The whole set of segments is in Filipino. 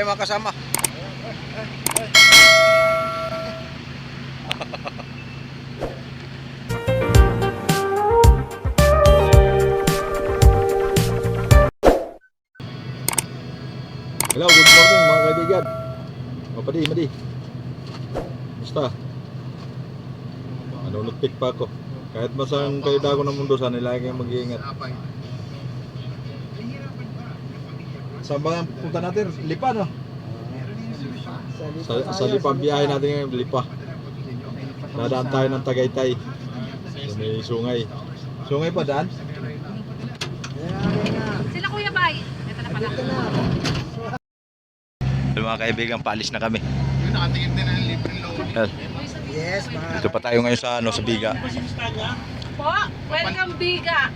tayo mga kasama. Hello, good morning mga kaibigan. Mapadi, madi. Basta. Nanunutpik pa ako. Kahit masang kayo dako ng mundo, sana lagi kayong mag-iingat. Ba ang punta natin? Lipa, no? Sa, sa Lipa biyahe natin ngayon, Lipa. Dadaan tayo ng Tagaytay. Sa may sungay. Sungay pa daan? Sila Kuya Bay. Ito na pala. Mga kaibigan, paalis na kami. Nakatingin din ang libreng load. Yes, mga Ito pa tayo ngayon sa, ano, sa Biga. Po, welcome Biga.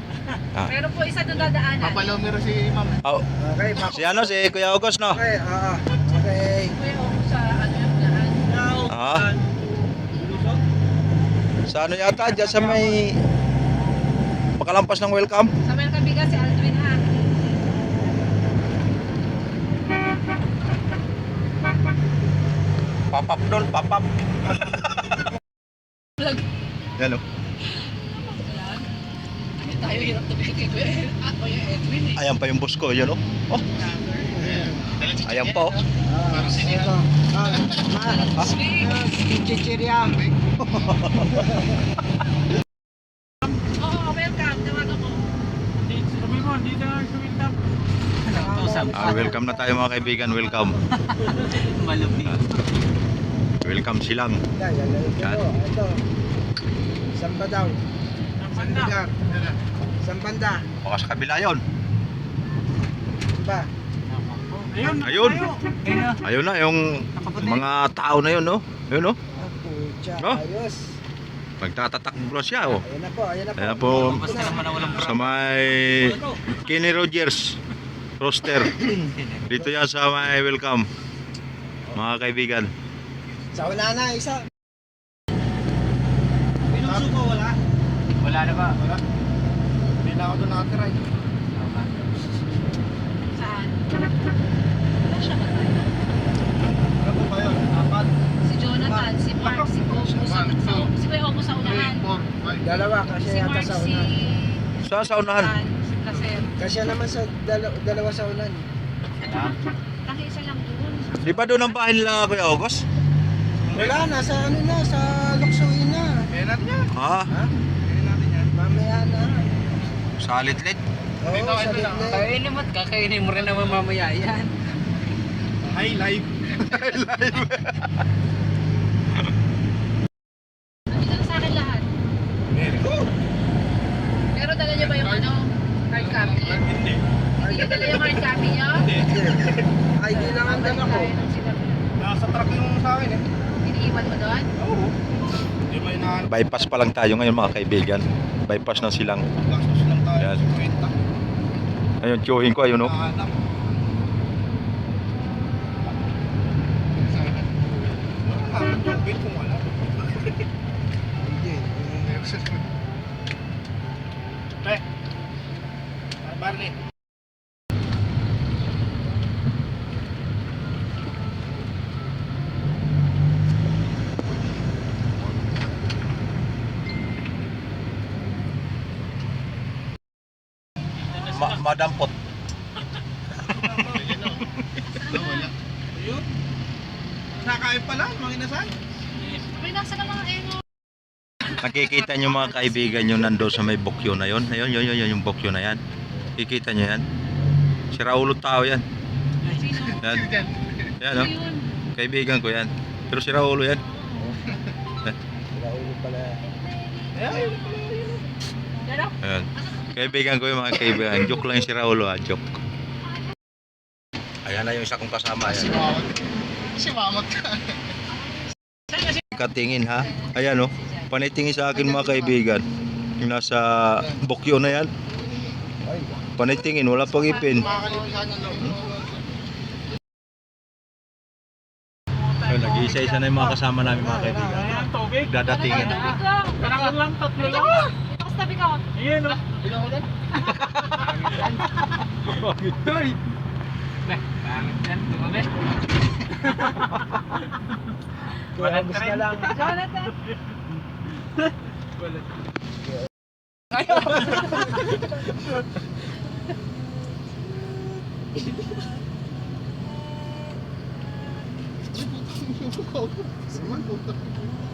Ah. Meron po isa doon dadaanan. Papalaw meron si ma'am. Oh, Okay, mak si ano, si Kuya August, no? Okay, oo. Okay. Kuya, oh, sa ano yung daan. Ah. Sa ano yata, dyan sa may... Pakalampas ng welcome. Sa welcome Biga si Aldwin ha. Papap doon, papap. Vlog. Yan o. Hindi tayo hirap na kay Kuya ah, Kuya Edwin eh. Ayan pa yung boss ko, yun o. Oh, ayan pa oh. Ito. Ah, chichirya. Ah, welcome na tayo mga kaibigan, welcome. Malupit. Welcome silang. Yan. Saan ba daw? Saan banda? Baka sa kabila yun. Ba? Ayun. Ayun na, yung mga tao na yun, no? Ayun, no? Oh. Ayos. Magtatatakbo na siya, oh. Ayan na po, ayan na po. Ayan po, sa may Kenny Rogers roster. Dito yan sa may welcome. Mga kaibigan. Sa una na, isa. Pinuso ko, wala? Wala na ba? Wala. Hindi na ako doon nakatira. eh. Saan? Wala siya ba tayo? Ano ba yun? Apat? Si Jonathan, si Mark, si Coco, si, One, two, si Kuya Ogo sa three, unahan. four, five. Dalawa kasi Si yata Mark, sa si... Sa sa unahan. Si Placer. Kasi naman sa dala- dalawa sa unan. Taki isa lang doon. Di ba doon ang bahay nila Kuya August? Wala na, sa ano na, sa luksuin na. Kaya natin yan. Ha? Ha? Kaya natin yan. Mamaya na. Sa Litlit? Dito, sa ito lang. litlet. Kainin mo at kakainin mo rin naman mamaya yan. High life. Na sa akin lahat. Pero dala niyo ba yung ano? Hard copy? Hindi. Hindi niyo dala yung hard copy niyo? Ay, di lang ang dala ko. Nasa truck yung sa akin eh. Iniiwan mo doon? Oo. Hindi. Bypass pa lang tayo ngayon mga kaibigan. Bypass ng silang. Gastos lang tayo Yan. Ayun, tiyuhin ko, ayun oh. Nahanap. Wala nga, yung bill kung wala. Hindi. Pre. Barney. Ma madampot. Wala. Ayun. Nakain pala, mga inasal. May nasa na mga eno. Nakikita nyo mga kaibigan nyo nando sa may bokyo na yon. Ayun, yun, yun, yun, yung bokyo na yan. Kikita nyo yan. Si Raulo tao yan. Yan, yan Ano oh. Kaibigan ko yan. Pero si Raulo yan. Wala ulo pala. Ayun. Dalaw? Ayan. Kaibigan ko yung mga kaibigan. Joke lang si Raulo ha. Joke. Ayan na yung isa kong kasama. Si Ayan. Mamot. Si Mamot ka. Katingin ha. Ayan oh. Panitingin sa akin mga kaibigan. Yung nasa bokyo na yan. Panitingin. Wala pang ipin. Ayun, nag-iisa-isa na yung mga kasama namin mga kaibigan. Dadatingin. Kailangan lang tatlo lang. Tabi ka. Ayan o. Bilang ulit. Beh, pangit yan. Tumabi. Kaya gusto na lang. Jonathan! Wait. Karne.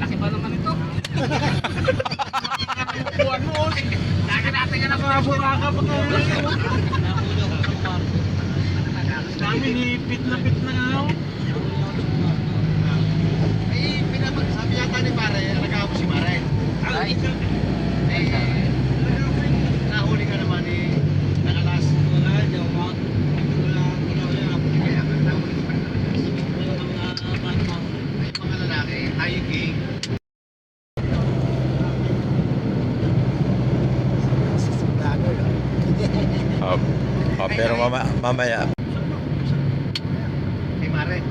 Laki pa naman ito. Buwan mo. Laki natin ka na mga buraka pa ka. Dami nipit na pit na nga. Ay, pinapag sabi yata ni Pare, alagaan mo si Mare. Ay. Eh, nahuli ka naman eh, nakalas. Wala, di ako mak- wala, wala, wala. Kaya ka nahuli ka naman. Wala mga bata. Ay, mga lalaki, high king. Bago lang. Ah, ah, pero mama, mamaya, Kay Mare.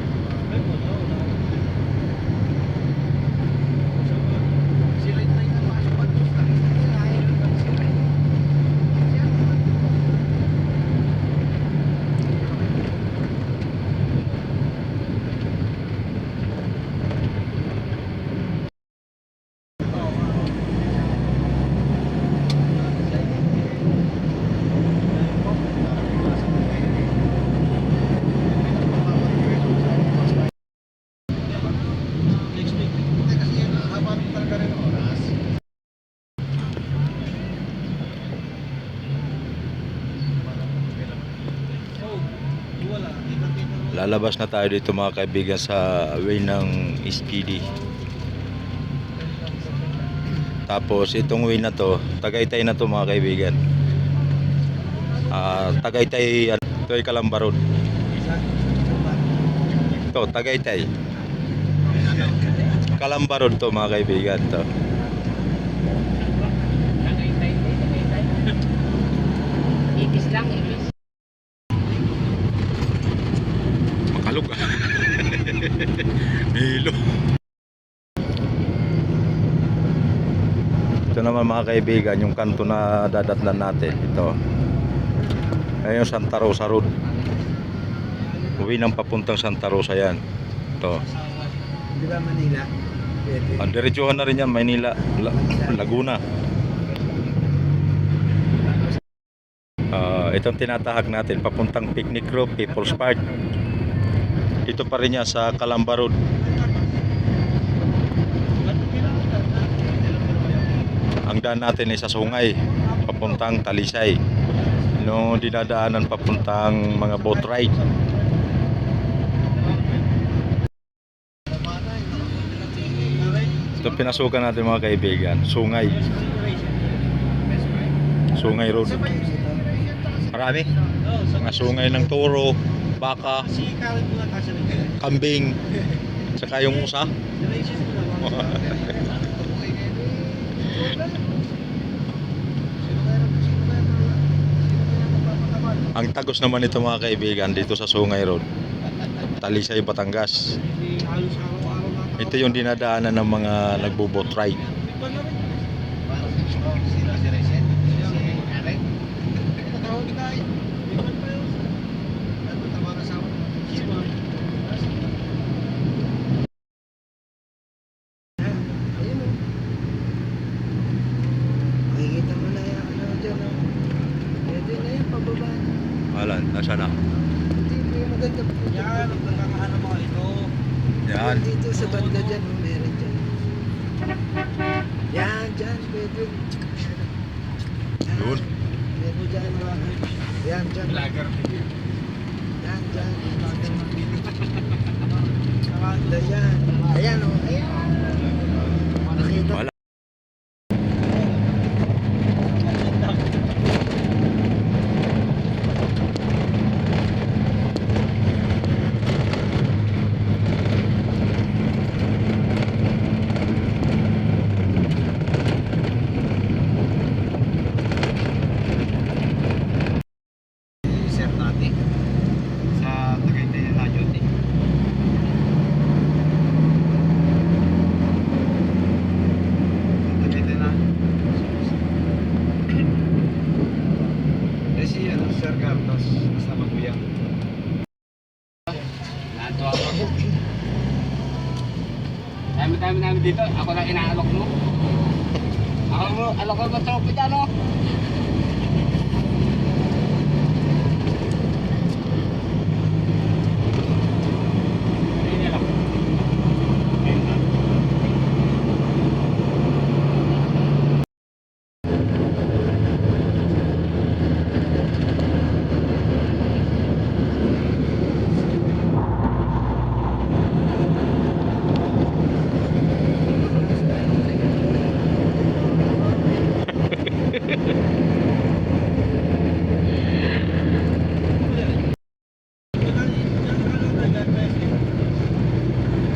Sila yung tayo na pasok pa doon. Kasi yun, haba rin talaga rin ang oras. Lalabas na tayo dito mga kaibigan sa way ng SPD. Tapos itong way na to, Tagaytay na to mga kaibigan. Ah, Tagaytay, ano, ito ay Calamba Road. Ito, Tagaytay. Calamba Road to mga kaibigan to. Tagaytay, Tagaytay. Ipis lang, ipis. Makalog ah. Hilo. Ito naman mga kaibigan, yung kanto na dadatnan natin. Ito. Ayan yung Santa Rosa Road. Uwi ng papuntang Santa Rosa yan. Ito. Di ba Manila? Ang diretsuhan na rin yan, Maynila, La- Laguna. Ah, itong tinatahak natin, papuntang Picnic Grove, People's Park. Ito pa rin yan sa Calamba. Ang daan natin ay sa Sungay, papuntang Talisay. No, dinadaanan papuntang mga boat ride. Ito pinasukan natin mga kaibigan, Sungay. Sungay Road. Marami. Mga sungay ng toro, baka, kambing, saka yung usa. Ang tagos naman ito mga kaibigan dito sa Sungay Road. Talisay, Batangas. Ito yung dinadaanan ng mga nagbo-boat ride. Sino si Reset? Si Mare? Nagtatawag ka tayo. Nagtatawag ka sa akin. Ayun o. Makikita mo na yan. Ano dyan o. Pwede na yan, pababa na. Alan, nasa na? Hindi, may maganda po. Yan, ang pagkakahanap mo ito. Yan. Dito sa banda dyan, oh, meron dyan. Yan, dyan, pwede. Yan, Yun. Meron dyan. Yan, dyan. Vlogger. Yan, dyan. Banda dyan. Ayan o, ayan. Nakita Wala. Sir natin sa Tagaytay na Radyo. Natuwa ako. Dami-dami namin dito. Ako lang inaalok mo. Ako mo, alok ko ba trophy dyan, no? Ayun yan, oh. Ayun, oh.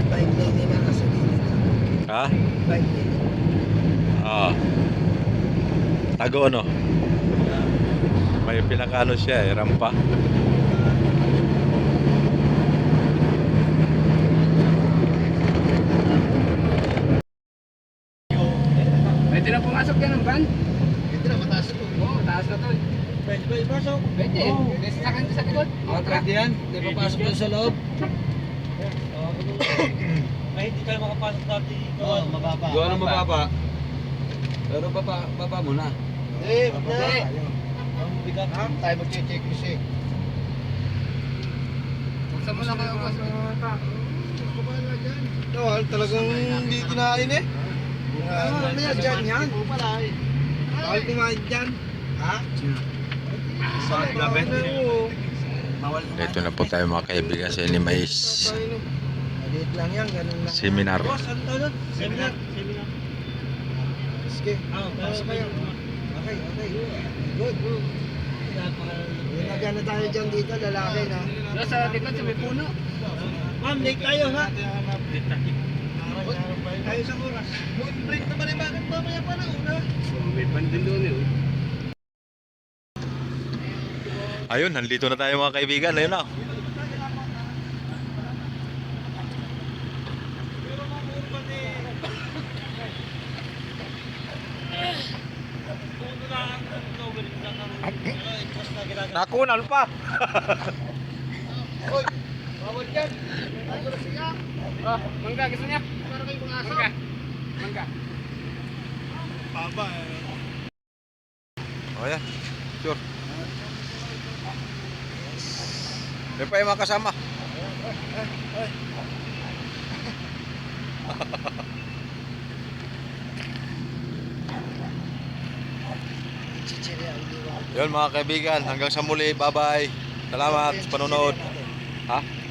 Bike lane nila nasa gilid. Ha? Bike lane. Oo. Tago ano? May pinakaano siya eh, rampa. Pwede na pumasok yan ng van? Hindi na, mataas ito. Oo, taas na to. eh. Pwede ba ipasok? Pwede. May sasakyan sa likod. Oh, pwede yan. Di pa pasok doon sa loob. Ay, hindi tayo makapasok dati. Oo, mababa. Doon ang mababa. Pero baba, baba mo na. Eh, wag na. Hindi. Ang bigat. Tayo mag-check kasi. Buksan mo lang kayo, boss. No, talagang hindi kinain eh. Ano, ano yan, dyan yan? Bawal kumain dyan. Ha? Sa gabi. Bawal Dito na po tayo mga kaibigan sa Inimais Maliit lang yan, ganun lang. Seminar. Boss, ano? Seminar. Seminar. Sige, Ah, pasok kayo. Okay, okay. Good. Ilagyan na tayo dyan dito, lalaki na. Doon sa likod, sa may puno. Ma'am, late tayo ha. Tayo sa oras. Break naman eh, bakit mamaya pa na una? May van din doon eh. Ayun, nandito na tayo mga kaibigan. Ayun na. Nakunan pa. Oh, mangga, gusto niya? Para kayo mga aso. Mangga. Mangga. Oh yan. Sure. May pa yung mga kasama. Yun mga kaibigan, hanggang sa muli. Bye-bye. Salamat sa panonood. Ha?